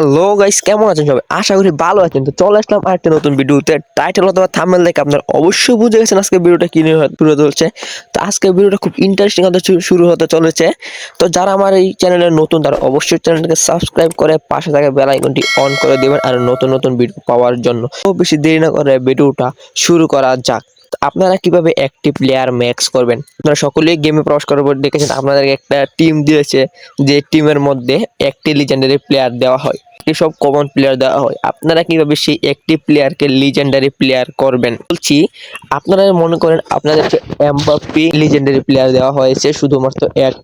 Hello guys কেমন আছেন সবাই? আশা করি ভালো আছেন। তো চলে আসলাম আরেকটা নতুন ভিডিওতে। টাইটেল অথবা থামেল দেখে আপনারা অবশ্যই বুঝে গেছেন আজকে ভিডিওটা কি নিয়ে শুরু চলছে। তো আজকে ভিডিওটা খুব ইন্টারেস্টিং হতে শুরু হতে চলেছে। তো যারা আমার এই চ্যানেলে নতুন, তারা অবশ্যই চ্যানেলটাকে সাবস্ক্রাইব করে পাশে থাকা বেল আইকনটি অন করে দিবেন আর নতুন নতুন ভিডিও পাওয়ার জন্য। তো বেশি দেরি না করে ভিডিওটা শুরু করা যাক। আপনারা কীভাবে একটি প্লেয়ার ম্যাক্স করবেন? আপনারা সকলেই গেমে প্রবেশ করার পর দেখেছেন আপনাদেরকে একটা টিম দিয়েছে, যে টিমের মধ্যে একটি লিজেন্ডারি প্লেয়ার দেওয়া হয়। এসব কমন প্লেয়ার দেওয়া হয়। আপনারা কীভাবে সেই একটি প্লেয়ারকে লিজেন্ডারি প্লেয়ার করবেন? বলছি, আপনারা মনে করেন আপনাদেরকে এমবাপ্পি লিজেন্ডারি প্লেয়ার দেওয়া হয়েছে, শুধুমাত্র এক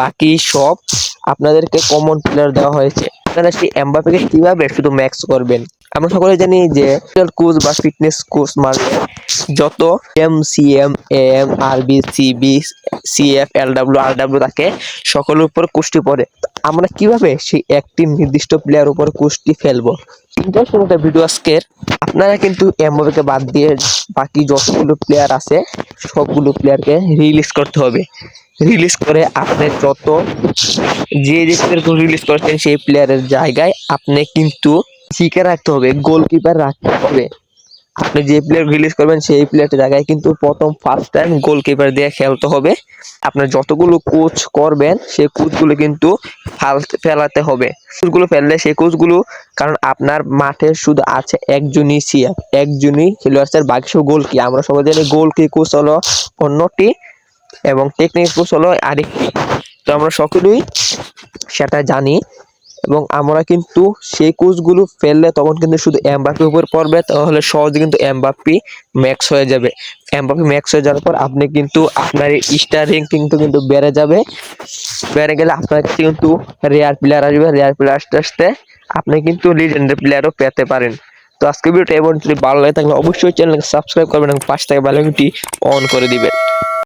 বাকি সব আপনাদেরকে কমন প্লেয়ার দেওয়া হয়েছে। আপনারা সেই এমবাপ্পিকে কীভাবে শুধু ম্যাক্স করবেন? আমরা সকলে জানি যে কোচ বা ফিটনেস কোচ মানে যত M C M M R B C B C F L W R W থাকে, সকলের উপর কুষ্টি পড়ে। আমরা কীভাবে সেই একটি নির্দিষ্ট প্লেয়ার উপর কুষ্টি ফেলব? ইন্টারেস্টিং একটা ভিডিও আজকের। আপনারা কিন্তু এমওকে বাদ দিয়ে বাকি যতগুলো প্লেয়ার আছে, সবগুলো প্লেয়ারকে রিলিজ করতে হবে। রিলিজ করে আপনি যত যে যে প্লেয়ারকে রিলিজ করছেন সেই প্লেয়ারের জায়গায় আপনি কিন্তু শিকার রাখতে হবে গোলকিপার রাখতে হবে। আপনি যে প্লেয়ার রিলিজ করবেন, সেই প্লেয়ারটার জায়গায় কিন্তু প্রথম ফার্স্ট টাইম গোলকিপার দিয়ে খেলতে হবে। আপনার যতগুলো কোচ করবেন, সেই কোচগুলো কিন্তু ফাল- ফেলাতে হবে। কোচগুলো ফেললে সেই কোচগুলো কারণ আপনার মাঠে শুধু আছে একজনই সিয়া একজনই খেলোয়াড়ের বাকি সব গোল কি আমরা সবাই জানি গোল কি কোচ হলো অন্যটি, এবং টেকনিক কোচ হলো আরেকটি তো আমরা সকলেই সেটা জানি। এবং আমরা কিন্তু সেই কোচগুলো ফেললে তখন কিন্তু শুধু এমবাপি উপর পড়বে, তাহলে সহজে কিন্তু এমবাপি ম্যাক্স হয়ে যাবে। এমবাপি ম্যাক্স হয়ে যাওয়ার পর আপনি কিন্তু আপনার স্টার র্যাঙ্কিং তো কিন্তু বেড়ে যাবে। বেড়ে গেলে আপনার কিন্তু রেয়ার প্লেয়ার আসবে। রেয়ার প্লেয়ার আসতে আসতে আপনি কিন্তু লিজেন্ডারি প্লেয়ারও পেতে পারেন। তো আজকে ভিডিওটা এবং যদি ভালো লাগে তাহলে অবশ্যই চ্যানেলকে সাবস্ক্রাইব করবেন এবং পাঁচ থেকে বেল অন করে দিবেন।